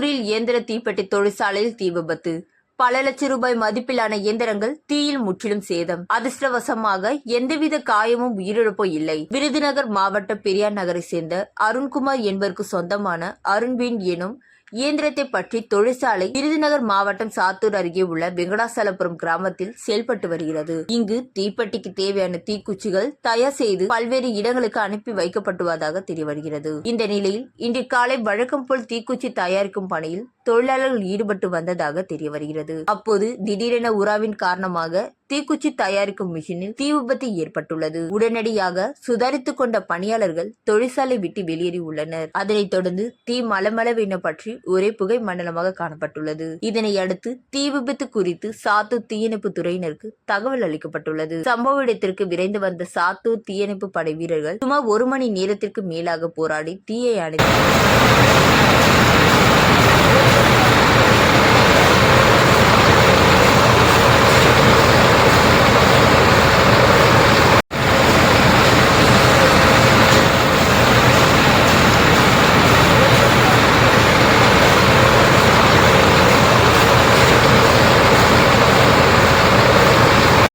இயந்திர தீப்பெட்டி தொழிற்சாலையில் தீ விபத்து. பல லட்சம் ரூபாய் மதிப்பிலான இயந்திரங்கள் தீயில் முற்றிலும் சேதம். அதிர்ஷ்டவசமாக எந்தவித காயமும் உயிரிழப்போ இல்லை. விருதுநகர் மாவட்ட பெரியார் நகரை சேர்ந்த அருண்குமார் என்பவருக்கு சொந்தமான அருண்வீன் எனும் இயந்திரத்தை பற்றி தொழிற்சாலை விருதுநகர் மாவட்டம் சாத்தூர் அருகே உள்ள வெங்கடாசலபுரம் கிராமத்தில் செயல்பட்டு வருகிறது. இங்கு தீப்பெட்டிக்கு தேவையான தீக்குச்சிகள் தயார் செய்து பல்வேறு இடங்களுக்கு அனுப்பி வைக்கப்பட்டுவதாக தெரிய வருகிறது. இந்த நிலையில் இன்று காலை வழக்கம் போல் தீக்குச்சி தயாரிக்கும் பணியில் தொழிலாளர்கள் ஈடுபட்டு வந்ததாக தெரிய வருகிறது. அப்போது திடீரென உறாவின் காரணமாக தீக்குச்சி தயாரிக்கும் மிஷினில் தீ விபத்து ஏற்பட்டுள்ளது. உடனடியாக சுதாரித்துக் கொண்ட பணியாளர்கள் தொழிற்சாலை விட்டு வெளியேறி உள்ளனர். அதனைத் தொடர்ந்து தீ மலமளவென பற்றி ஒரே புகை மண்டலமாக காணப்பட்டுள்ளது. இதனை அடுத்து தீ விபத்து குறித்து சாத்தூர் தீயணைப்பு துறையினருக்கு தகவல் அளிக்கப்பட்டுள்ளது. சம்பவ இடத்திற்கு விரைந்து வந்த சாத்தூர் தீயணைப்பு படை வீரர்கள் சுமார் ஒரு மணி நேரத்திற்கு மேலாக போராடி தீயை அணைத்து